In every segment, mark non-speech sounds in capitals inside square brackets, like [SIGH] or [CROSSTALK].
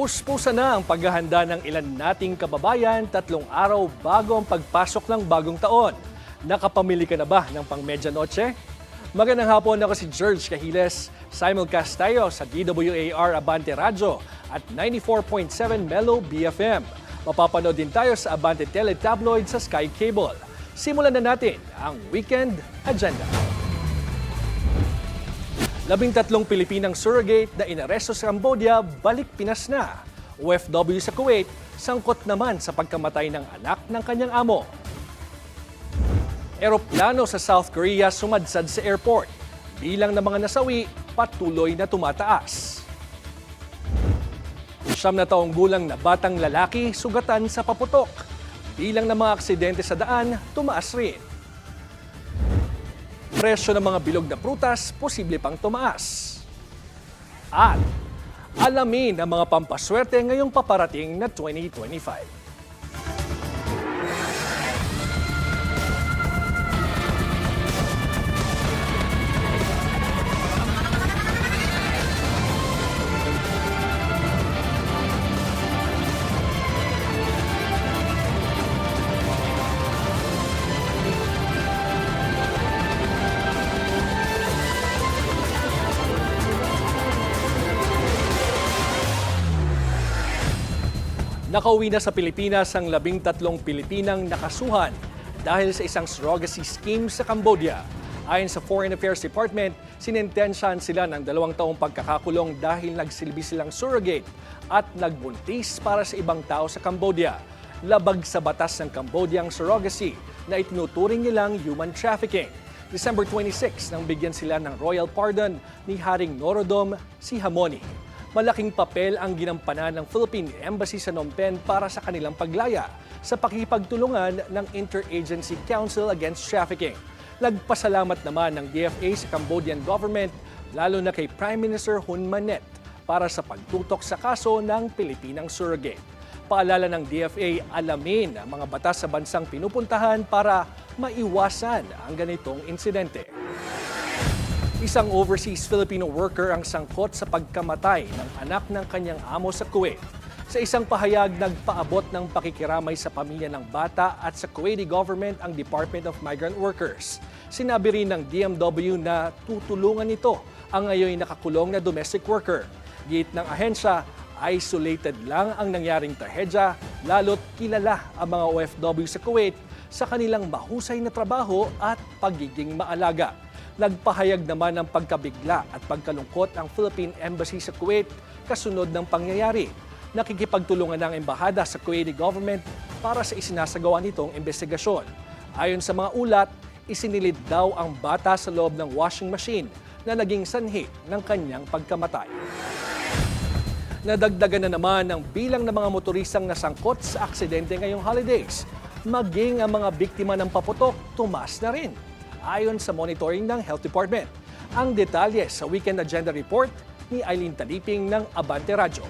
Puspusa na ang paghahanda ng ilan nating kababayan tatlong araw bago ang pagpasok ng bagong taon. Nakapamili ka na ba ng pang noche? Magandang hapon ako si George Cahiles. Simulcast tayo sa DWAR Abante Radyo at 94.7 Mellow BFM. Mapapanood din tayo sa Abante Teletabloid sa Sky Cable. Simulan na natin ang Weekend Agenda. Labing tatlong Pilipinang surrogate na inaresto sa Cambodia, balik Pinas na. OFW sa Kuwait, sangkot naman sa pagkamatay ng anak ng kanyang amo. Eroplano sa South Korea sumadsad sa airport. Bilang ng mga nasawi, patuloy na tumataas. Siyam na taong gulang na batang lalaki sugatan sa paputok. Bilang ng mga aksidente sa daan, tumaas rin. Presyo ng mga bilog na prutas, posible pang tumaas. At alamin ang mga pampaswerte ngayong paparating na 2025. Nakauwi na sa Pilipinas ang labing tatlong Pilipinang nakasuhan dahil sa isang surrogacy scheme sa Cambodia. Ayon sa Foreign Affairs Department, sinintensyahan sila ng dalawang taong pagkakakulong dahil nagsilbi silang surrogate at nagbuntis para sa ibang tao sa Cambodia. Labag sa batas ng Cambodia ang surrogacy na itinuturing nilang human trafficking. December 26 nang bigyan sila ng royal pardon ni Haring Norodom si Hamoni malaking papel ang ginampanan ng Philippine Embassy sa Phnom Penh para sa kanilang paglaya sa pakikipagtulungan ng Interagency Council Against Trafficking. Nagpasalamat naman ng DFA sa Cambodian government lalo na kay Prime Minister Hun Manet para sa pagtutok sa kaso ng Pilipinang surrogate. Paalala ng DFA, alamin ang mga batas sa bansang pinupuntahan para maiwasan ang ganitong insidente. Isang overseas Filipino worker ang sangkot sa pagkamatay ng anak ng kanyang amo sa Kuwait. Sa isang pahayag, nagpaabot ng pakikiramay sa pamilya ng bata at sa Kuwaiti government ang Department of Migrant Workers. Sinabi rin ng DMW na tutulungan nito ang ngayon nakakulong na domestic worker. Git ng ahensya, isolated lang ang nangyaring trahedya, lalo't kilala ang mga OFW sa Kuwait sa kanilang mahusay na trabaho at pagiging maalaga. Nagpahayag naman ng pagkabigla at pagkalungkot ang Philippine Embassy sa Kuwait kasunod ng pangyayari. Nakikipagtulungan ng embahada sa Kuwaiti government para sa isinasagawa nitong investigasyon. Ayon sa mga ulat, isinilid daw ang bata sa loob ng washing machine na naging sanhi ng kanyang pagkamatay. Nadagdagan na naman ang bilang ng mga motoristang nasangkot sa aksidente ngayong holidays. Maging ang mga biktima ng paputok, tumas na rin ayon sa monitoring ng Health Department. Ang detalye sa Weekend Agenda Report ni Eileen Taliping ng Abante Radyo.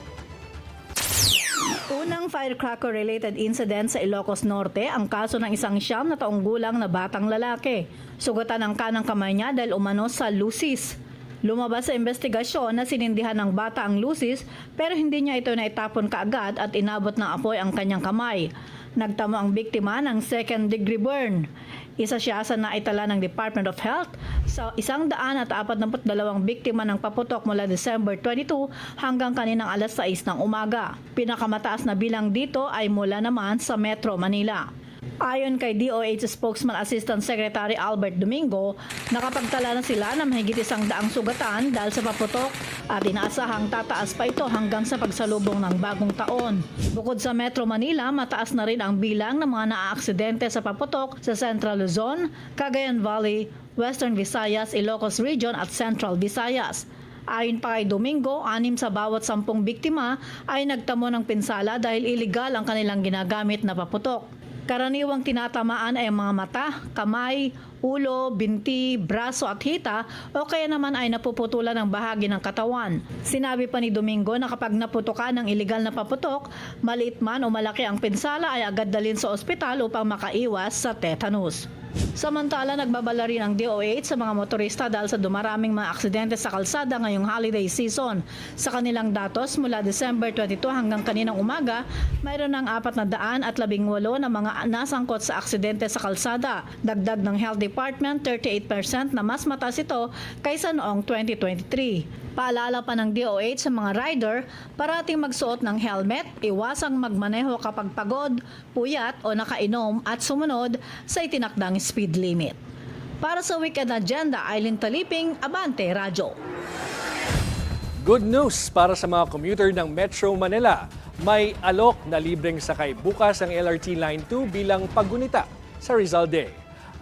Unang firecracker-related incident sa Ilocos Norte ang kaso ng isang siyam na taong gulang na batang lalaki. Sugatan ang kanang kamay niya dahil umano sa lusis. Lumabas sa investigasyon na sinindihan ng bata ang lusis pero hindi niya ito naitapon kaagad at inabot ng apoy ang kanyang kamay. Nagtamo ang biktima ng second degree burn. Isa siya sa naitala ng Department of Health sa isang daan at apat dalawang biktima ng paputok mula December 22 hanggang kaninang alas 6 ng umaga. Pinakamataas na bilang dito ay mula naman sa Metro Manila. Ayon kay DOH spokesman Assistant Secretary Albert Domingo, nakapagtala na sila ng mahigit isang daang sugatan dahil sa paputok at inaasahang tataas pa ito hanggang sa pagsalubong ng bagong taon. Bukod sa Metro Manila, mataas na rin ang bilang ng mga naaaksidente sa paputok sa Central Luzon, Cagayan Valley, Western Visayas, Ilocos Region at Central Visayas. Ayon pa kay Domingo, anim sa bawat sampung biktima ay nagtamo ng pinsala dahil iligal ang kanilang ginagamit na paputok. Karaniwang tinatamaan ay ang mga mata, kamay, ulo, binti, braso at hita o kaya naman ay napuputulan ng bahagi ng katawan. Sinabi pa ni Domingo na kapag naputukan ng iligal na paputok, maliit man o malaki ang pinsala ay agad dalhin sa ospital upang makaiwas sa tetanus. Samantala, nagbabala rin ang DOH sa mga motorista dahil sa dumaraming mga aksidente sa kalsada ngayong holiday season. Sa kanilang datos, mula December 22 hanggang kaninang umaga, mayroon ng apat na daan at labing walo na mga nasangkot sa aksidente sa kalsada. Dagdag ng Health Department, 38% na mas mataas ito kaysa noong 2023. Paalala pa ng DOH sa mga rider, parating magsuot ng helmet, iwasang magmaneho kapag pagod, puyat o nakainom at sumunod sa itinakdang speed limit. Para sa Weekend Agenda, Eileen Taliping, Abante Radyo. Good news para sa mga commuter ng Metro Manila. May alok na libreng sakay bukas ang LRT Line 2 bilang paggunita sa Rizal Day.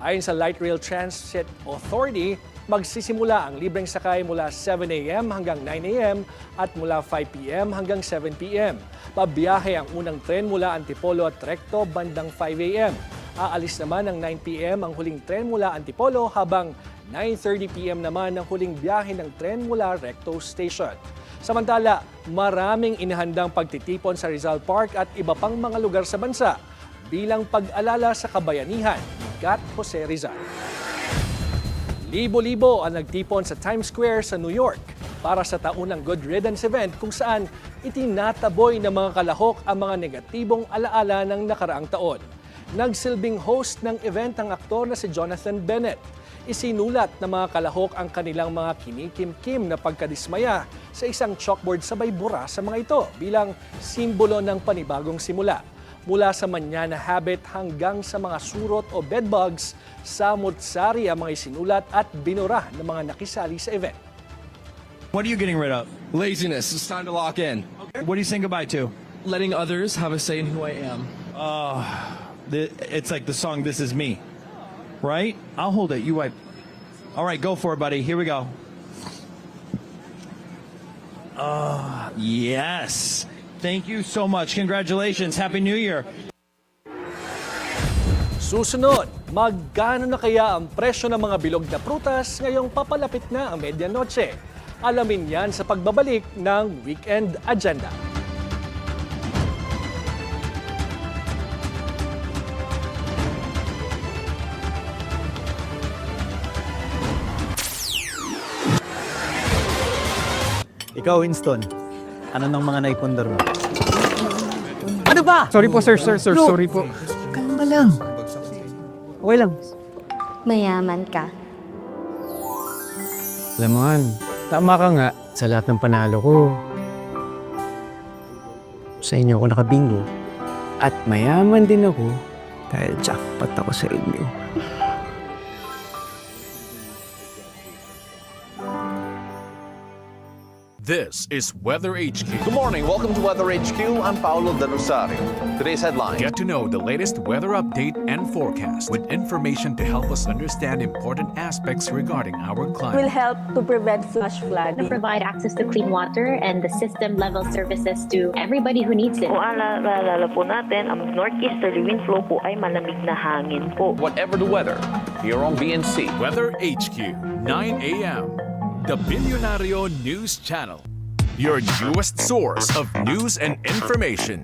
Ayon sa Light Rail Transit Authority, magsisimula ang libreng sakay mula 7 a.m. hanggang 9 a.m. at mula 5 p.m. hanggang 7 p.m. Pabiyahe ang unang tren mula Antipolo at Recto bandang 5 a.m. Aalis naman ng 9 p.m. ang huling tren mula Antipolo habang 9.30 p.m. naman ang huling biyahe ng tren mula Recto Station. Samantala, maraming inihandang pagtitipon sa Rizal Park at iba pang mga lugar sa bansa bilang pag-alala sa kabayanihan ni Gat Jose Rizal. Libo-libo ang nagtipon sa Times Square sa New York para sa taunang Good Riddance event kung saan itinataboy ng mga kalahok ang mga negatibong alaala ng nakaraang taon. Nagsilbing host ng event ang aktor na si Jonathan Bennett. Isinulat ng mga kalahok ang kanilang mga kinikim-kim na pagkadismaya sa isang chalkboard sabay bura sa mga ito bilang simbolo ng panibagong simula mula sa manya na habit hanggang sa mga surot o bedbugs, samot-sari ang mga isinulat at binura ng mga nakisali sa event. What are you getting rid of? Laziness. It's time to lock in. What do you say goodbye to? Letting others have a say in who I am. The, it's like the song "This Is Me," right? I'll hold it. You wipe. All right, go for it, buddy. Here we go. Ah, yes. Thank you so much. Congratulations. Happy New Year. Susunod, magkano na kaya ang presyo ng mga bilog na prutas ngayong papalapit na ang medianoche? Alamin yan sa pagbabalik ng Weekend Agenda. Ikaw, Winston. Ano nang mga naipundar mo? Ano ba? Sorry po, sir, sir, sir. Sorry po. Kalma lang. Okay lang. Mayaman ka. Alam mo, Han, tama ka nga sa lahat ng panalo ko. Sa inyo ako nakabingo. At mayaman din ako dahil jackpot ako sa inyo. This is Weather HQ. Good morning. Welcome to Weather HQ. I'm Paolo De Rosario. Today's headline. Get to know the latest weather update and forecast with information to help us understand important aspects regarding our climate. will help to prevent flash to flooding. provide access to clean water and the system level services to everybody who needs it. Kung ala- po natin, ang northeasterly wind flow po ay malamig na hangin po. Whatever the weather, here on BNC. Weather HQ, 9 a.m. The Billionario News Channel. Your newest source of news and information.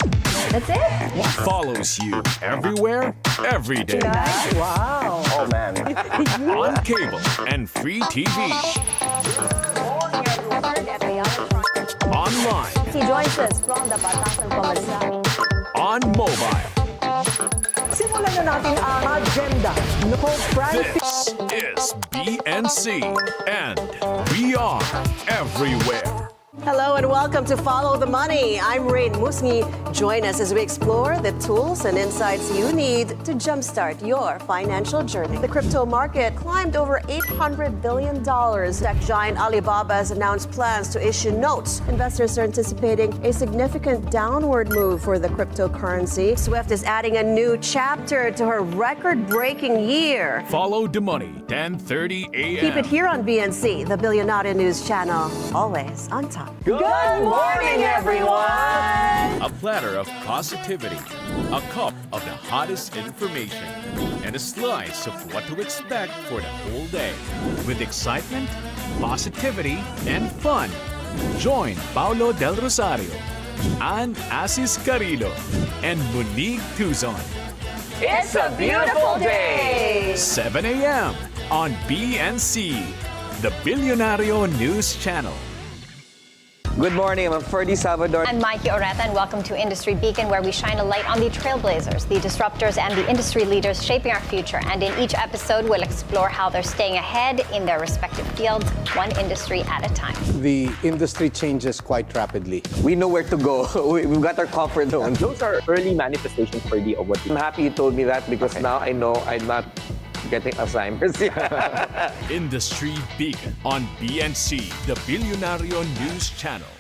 That's it? Follows you everywhere, every day. Wow! Oh, man. [LAUGHS] On cable and free TV. Online, He joins us from the Batasan Pamansang. on mobile. Simulan na natin ang agenda. No Francis. This is BNC, and we are everywhere. Hello and welcome to Follow the Money. I'm Rain Musni. Join us as we explore the tools and insights you need to jumpstart your financial journey. The crypto market climbed over $800 billion. Tech giant Alibaba has announced plans to issue notes. Investors are anticipating a significant downward move for the cryptocurrency. Swift is adding a new chapter to her record-breaking year. Follow the money, 10:30 a.m. Keep it here on BNC, the Billionaire News Channel. Always on top. Good morning, everyone! A platter of positivity, a cup of the hottest information, and a slice of what to expect for the whole day. With excitement, positivity, and fun. Join Paulo Del Rosario, Ann Asis Carrillo, and Monique Tuzon. It's a beautiful day! 7 a.m. on BNC, the Billionario News Channel. Good morning, I'm Ferdy Salvador. I'm Mikey Oreta, and welcome to Industry Beacon, where we shine a light on the trailblazers, the disruptors, and the industry leaders shaping our future. And in each episode, we'll explore how they're staying ahead in their respective fields, one industry at a time. The industry changes quite rapidly. We know where to go. [LAUGHS] We- We've got our comfort zone. Those are early manifestations for the of what I'm happy you told me that because now I know I'm not getting Alzheimer's. [LAUGHS] Industry Beacon on BNC, the Billionario News Channel.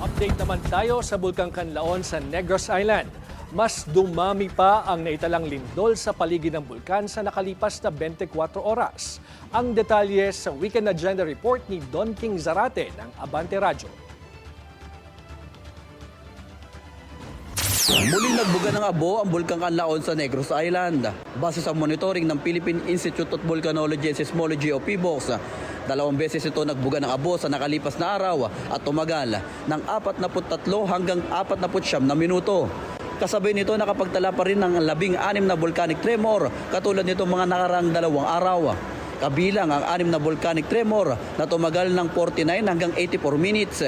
Update naman tayo sa Bulkang Kanlaon sa Negros Island. Mas dumami pa ang naitalang lindol sa paligid ng bulkan sa nakalipas na 24 oras. Ang detalye sa Weekend Agenda Report ni Don King Zarate ng Abante Radyo. Muling nagbuga ng abo ang Bulkang Kanlaon sa Negros Island. Base sa monitoring ng Philippine Institute of Volcanology and Seismology o PBOX, dalawang beses ito nagbuga ng abo sa nakalipas na araw at tumagal ng 43 hanggang 49 na minuto. Kasabay nito nakapagtala pa rin ng labing anim na volcanic tremor katulad nito mga nakarang dalawang araw. Kabilang ang anim na volcanic tremor na tumagal ng 49 hanggang 84 minutes.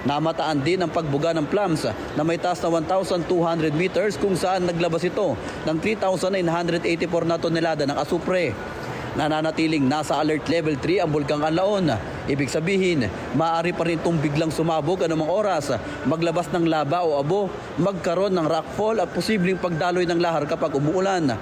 Namataan din ang pagbuga ng plums na may taas na 1,200 meters kung saan naglabas ito ng 3,984 na tonelada ng asupre. Nananatiling nasa alert level 3 ang Bulkang Kanlaon. Ibig sabihin, maaari pa rin itong biglang sumabog anumang oras, maglabas ng laba o abo, magkaroon ng rockfall at posibleng pagdaloy ng lahar kapag umuulan.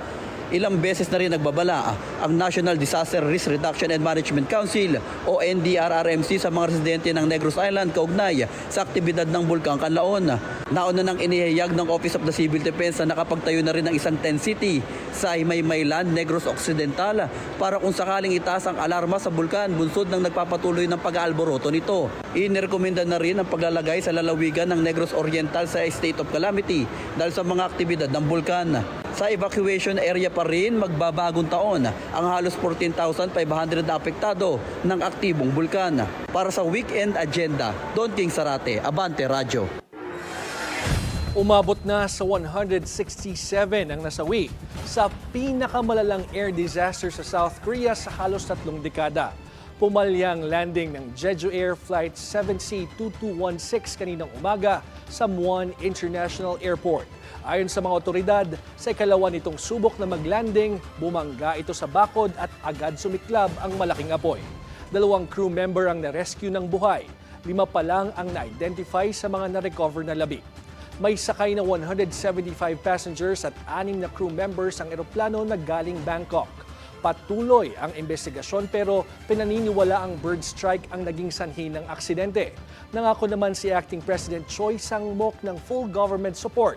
Ilang beses na rin nagbabala ang National Disaster Risk Reduction and Management Council o NDRRMC sa mga residente ng Negros Island kaugnay sa aktibidad ng Bulkang Kanlaon. Nauna nang inihayag ng Office of the Civil Defense na nakapagtayo na rin ng isang tent city sa Himaymaylan, Negros Occidental para kung sakaling itaas ang alarma sa bulkan bunsod ng nagpapatuloy ng pag-aalboroto nito. Inirekomenda na rin ang paglalagay sa lalawigan ng Negros Oriental sa state of calamity dahil sa mga aktibidad ng bulkan. Sa evacuation area pa rin magbabagong taon ang halos 14,500 na apektado ng aktibong bulkan. Para sa weekend agenda, Don King Sarate, Abante Radyo. Umabot na sa 167 ang nasawi sa pinakamalalang air disaster sa South Korea sa halos tatlong dekada. Pumalyang landing ng Jeju Air Flight 7C2216 kaninang umaga sa Muan International Airport. Ayon sa mga otoridad, sa ikalawa nitong subok na maglanding, bumangga ito sa bakod at agad sumiklab ang malaking apoy. Dalawang crew member ang na-rescue ng buhay. Lima pa lang ang na-identify sa mga na-recover na labi. May sakay na 175 passengers at anim na crew members ang eroplano na galing Bangkok. Patuloy ang investigasyon pero pinaniniwala ang bird strike ang naging sanhi ng aksidente. Nangako naman si Acting President Choi Sang-mok ng full government support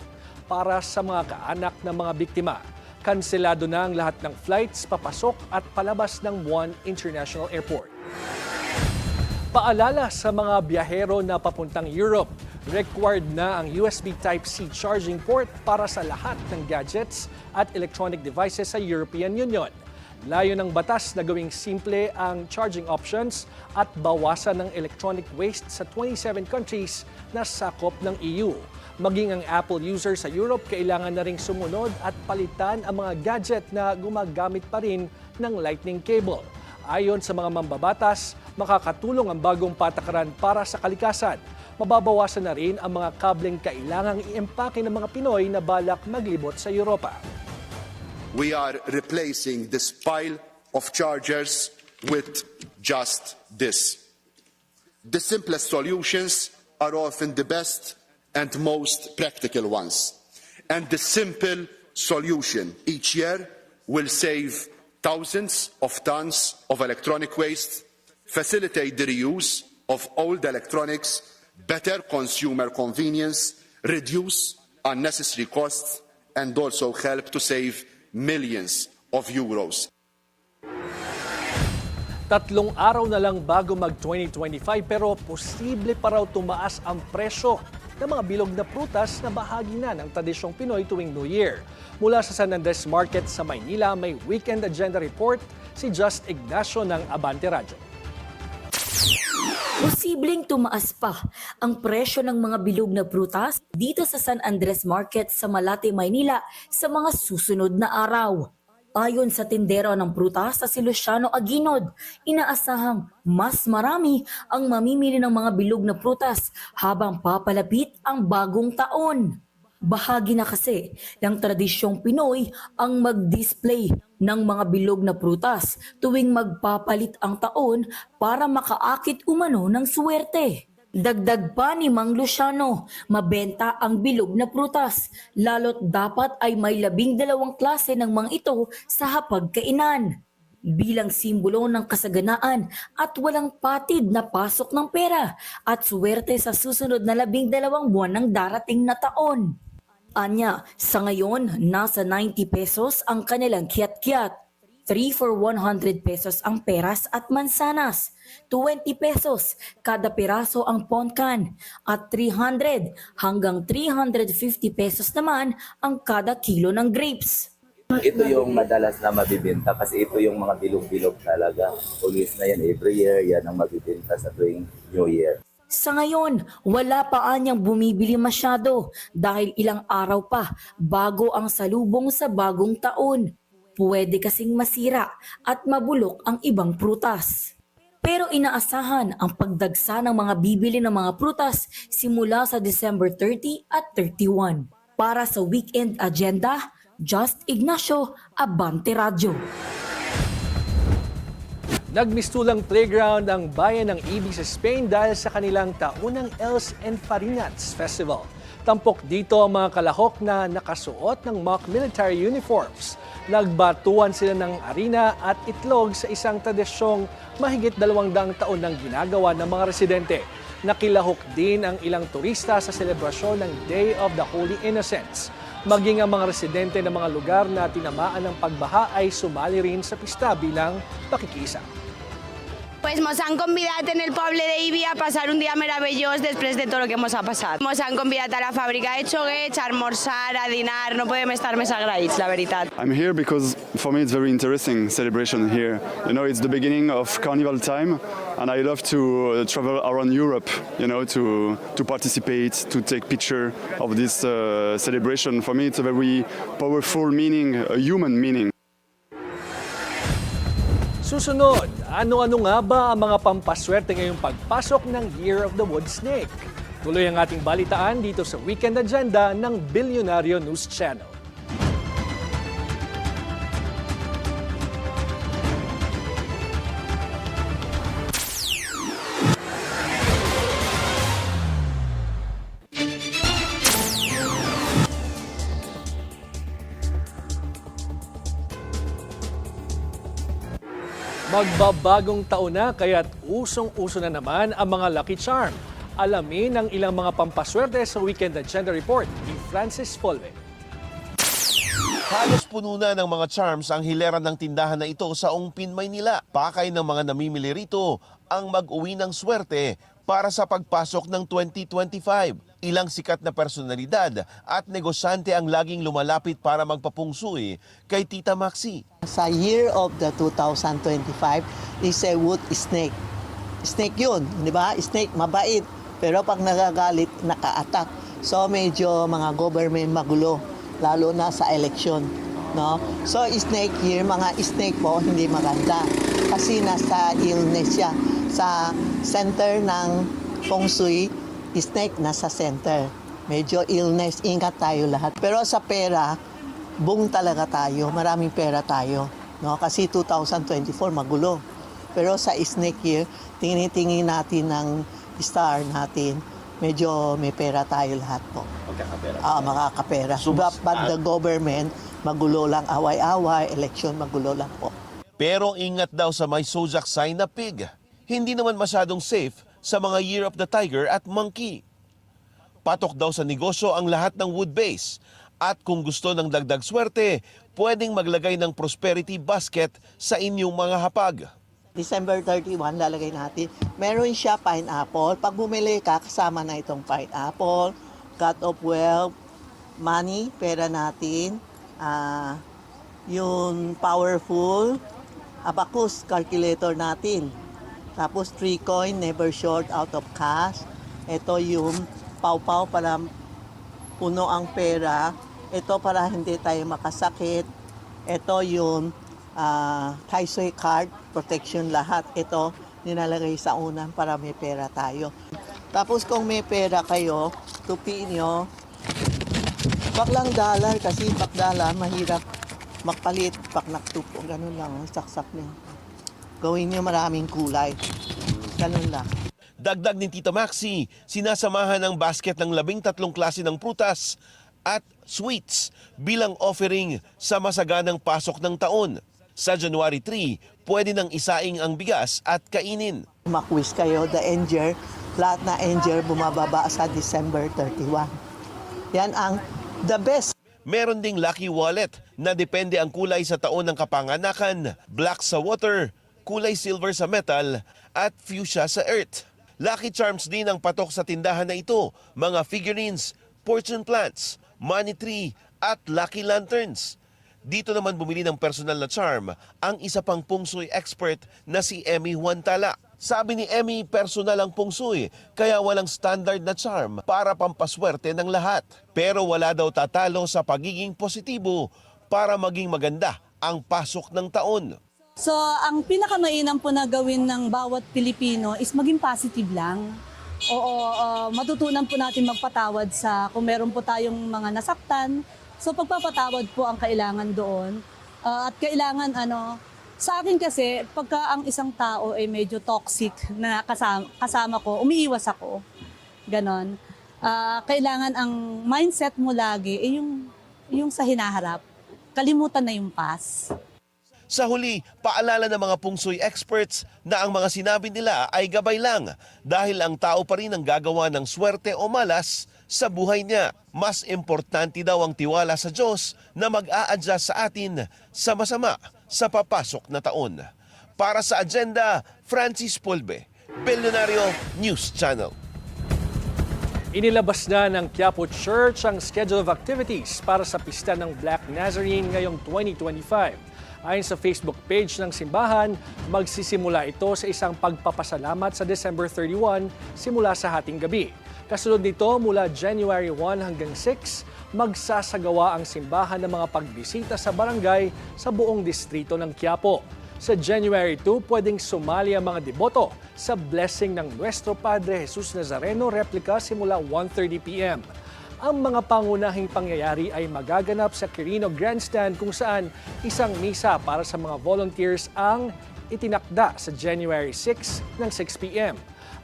para sa mga kaanak ng mga biktima. Kanselado na ang lahat ng flights papasok at palabas ng One International Airport. Paalala sa mga biyahero na papuntang Europe, required na ang USB Type-C charging port para sa lahat ng gadgets at electronic devices sa European Union. Layo ng batas na gawing simple ang charging options at bawasan ng electronic waste sa 27 countries na sakop ng EU. Maging ang Apple user sa Europe kailangan na ring sumunod at palitan ang mga gadget na gumagamit pa rin ng lightning cable. Ayon sa mga mambabatas, makakatulong ang bagong patakaran para sa kalikasan. Mababawasan na rin ang mga kableng kailangang i-empake ng mga Pinoy na balak maglibot sa Europa. We are replacing this pile of chargers with just this. The simplest solutions are often the best and most practical ones. And the simple solution each year will save thousands of tons of electronic waste, facilitate the reuse of old electronics, better consumer convenience, reduce unnecessary costs, and also help to save millions of euros. Tatlong araw na lang bago mag-2025 pero posible pa raw tumaas ang presyo ng mga bilog na prutas na bahagi na ng tradisyong Pinoy tuwing New Year. Mula sa San Andres Market sa Maynila, may Weekend Agenda Report si Just Ignacio ng Abante Radyo. Posibleng tumaas pa ang presyo ng mga bilog na prutas dito sa San Andres Market sa Malate, Maynila sa mga susunod na araw. Ayon sa tindero ng prutas sa si Luciano Aguinod, inaasahang mas marami ang mamimili ng mga bilog na prutas habang papalapit ang bagong taon. Bahagi na kasi ng tradisyong Pinoy ang mag-display ng mga bilog na prutas tuwing magpapalit ang taon para makaakit umano ng swerte. Dagdag pa ni Mang Luciano, mabenta ang bilog na prutas, lalo't dapat ay may labing dalawang klase ng mga ito sa hapagkainan. Bilang simbolo ng kasaganaan at walang patid na pasok ng pera at swerte sa susunod na labing dalawang buwan ng darating na taon. Anya, sa ngayon, nasa 90 pesos ang kanilang kiat-kiat. 3 for 100 pesos ang peras at mansanas. 20 pesos kada piraso ang ponkan. At 300 hanggang 350 pesos naman ang kada kilo ng grapes. Ito yung madalas na mabibenta kasi ito yung mga bilog-bilog talaga. Always na yan every year, yan ang mabibenta sa tuwing New Year. Sa ngayon, wala pa anyang bumibili masyado dahil ilang araw pa bago ang salubong sa bagong taon. Pwede kasing masira at mabulok ang ibang prutas. Pero inaasahan ang pagdagsa ng mga bibili ng mga prutas simula sa December 30 at 31. Para sa weekend agenda, Just Ignacio, Abante Radio. Nagmistulang playground ang bayan ng Ibig sa Spain dahil sa kanilang taunang Els and Farinats Festival. Tampok dito ang mga kalahok na nakasuot ng mock military uniforms. Nagbatuan sila ng arena at itlog sa isang tradisyong mahigit dalawang daang taon nang ginagawa ng mga residente. Nakilahok din ang ilang turista sa selebrasyon ng Day of the Holy Innocents. Maging ang mga residente ng mga lugar na tinamaan ng pagbaha ay sumali rin sa pista bilang pakikisa. Pues han en el a un dia de que han a la fàbrica de a almorzar, a dinar, no estar la. I'm here because for me it's very interesting celebration here. You know, it's the beginning of carnival time, and I love to uh, travel around Europe. You know, to to participate, to take picture of this uh, celebration. For me, it's a very powerful meaning, a human meaning. Susunod, ano-ano nga ba ang mga pampaswerte ngayong pagpasok ng Year of the Wood Snake? Tuloy ang ating balitaan dito sa Weekend Agenda ng Bilyonaryo News Channel. Magbabagong taon na kaya't usong-uso na naman ang mga Lucky Charm. Alamin ang ilang mga pampaswerte sa Weekend Agenda Report ni Francis Folve. Halos puno na ng mga charms ang hilera ng tindahan na ito sa Ongpin, Maynila. Pakay ng mga namimili rito ang mag-uwi ng swerte para sa pagpasok ng 2025. Ilang sikat na personalidad at negosyante ang laging lumalapit para magpapungsuy kay Tita Maxi. Sa year of the 2025 is a wood snake. Snake yun, di ba? Snake, mabait. Pero pag nagagalit, naka-attack. So medyo mga government magulo, lalo na sa election. No? So snake year, mga snake po, hindi maganda. Kasi nasa illness siya. Sa center ng feng shui, snake nasa center. Medyo illness, ingat tayo lahat. Pero sa pera, boom talaga tayo. Maraming pera tayo. No? Kasi 2024 magulo. Pero sa snake year, tingin-tingin natin ng star natin. Medyo may pera tayo lahat po. Magkakapera. Ah, makakapera. But, but the government, magulo lang away-away, election magulo lang po. Pero ingat daw sa may zodiac sign na pig. Hindi naman masyadong safe sa mga Year of the Tiger at Monkey. Patok daw sa negosyo ang lahat ng wood base. At kung gusto ng dagdag swerte, pwedeng maglagay ng prosperity basket sa inyong mga hapag. December 31, lalagay natin. Meron siya pineapple. Pag bumili ka, kasama na itong pineapple, God of wealth, money, pera natin, ah, yung powerful, abacus, calculator natin. Tapos 3 coin, never short out of cash. Ito yung pau-pau para puno ang pera. Ito para hindi tayo makasakit. Ito yung uh, Kaisoy card, protection lahat. Ito nilalagay sa unan para may pera tayo. Tapos kung may pera kayo, tupiin nyo. Pak lang dollar kasi pak dollar mahirap magpalit. Pak naktupo, ganun lang, saksak niya. Gawin nyo maraming kulay. Ganun lang. Dagdag ni Tita Maxi, sinasamahan ng basket ng labing tatlong klase ng prutas at sweets bilang offering sa masaganang pasok ng taon. Sa January 3, pwede nang isaing ang bigas at kainin. Makwis kayo, the Enger, lahat na Enger bumababa sa December 31. Yan ang the best. Meron ding lucky wallet na depende ang kulay sa taon ng kapanganakan, black sa water, kulay silver sa metal, at fuchsia sa earth. Lucky charms din ang patok sa tindahan na ito, mga figurines, fortune plants, money tree, at lucky lanterns. Dito naman bumili ng personal na charm ang isa pang pungsoy expert na si Emmy Huantala. Sabi ni Emmy, personal ang pungsoy, kaya walang standard na charm para pampaswerte ng lahat. Pero wala daw tatalo sa pagiging positibo para maging maganda ang pasok ng taon. So, ang pinakamainam po na gawin ng bawat Pilipino is maging positive lang. Oo, uh, matutunan po natin magpatawad sa kung meron po tayong mga nasaktan. So, pagpapatawad po ang kailangan doon. Uh, at kailangan ano, sa akin kasi, pagka ang isang tao ay medyo toxic na kasama, kasama ko, umiiwas ako. Ganon. Ah, kailangan ang mindset mo lagi ay yung, yung sa hinaharap. Kalimutan na yung past. Sa huli, paalala ng mga pungsoy experts na ang mga sinabi nila ay gabay lang dahil ang tao pa rin ang gagawa ng swerte o malas sa buhay niya. Mas importante daw ang tiwala sa Diyos na mag-a-adjust sa atin sa masama sa papasok na taon. Para sa agenda, Francis Polbe, Billionario News Channel. Inilabas na ng Quiapo Church ang schedule of activities para sa pista ng Black Nazarene ngayong 2025. Ayon sa Facebook page ng simbahan, magsisimula ito sa isang pagpapasalamat sa December 31 simula sa hating gabi. Kasunod nito, mula January 1 hanggang 6, magsasagawa ang simbahan ng mga pagbisita sa barangay sa buong distrito ng Quiapo. Sa January 2, pwedeng sumali ang mga deboto sa blessing ng Nuestro Padre Jesus Nazareno replica simula 1.30pm. Ang mga pangunahing pangyayari ay magaganap sa Quirino Grandstand kung saan isang misa para sa mga volunteers ang itinakda sa January 6 ng 6pm.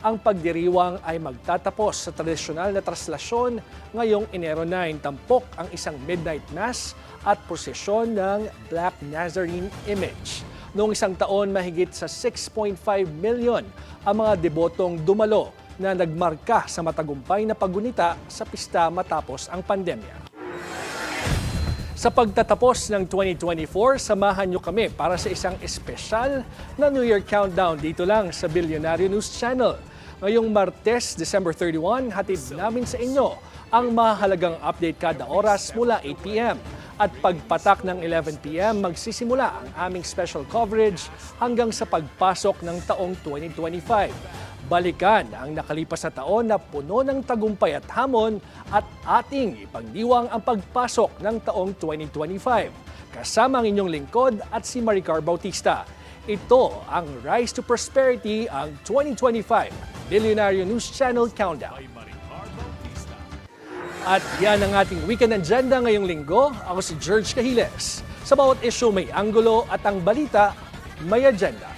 Ang pagdiriwang ay magtatapos sa tradisyonal na traslasyon ngayong Enero 9. Tampok ang isang midnight mass at prosesyon ng Black Nazarene image. Noong isang taon, mahigit sa 6.5 million ang mga debotong dumalo na nagmarka sa matagumpay na paggunita sa pista matapos ang pandemya. Sa pagtatapos ng 2024, samahan niyo kami para sa isang espesyal na New Year Countdown dito lang sa Billionaire News Channel. Ngayong Martes, December 31, hatid namin sa inyo ang mahalagang update kada oras mula 8pm. At pagpatak ng 11pm, magsisimula ang aming special coverage hanggang sa pagpasok ng taong 2025. Balikan ang nakalipas na taon na puno ng tagumpay at hamon at ating ipagdiwang ang pagpasok ng taong 2025. Kasama ang inyong lingkod at si Maricar Bautista. Ito ang Rise to Prosperity, ang 2025 Billionaire News Channel Countdown. At yan ang ating weekend agenda ngayong linggo. Ako si George Cahiles. Sa bawat issue may anggulo at ang balita may agenda.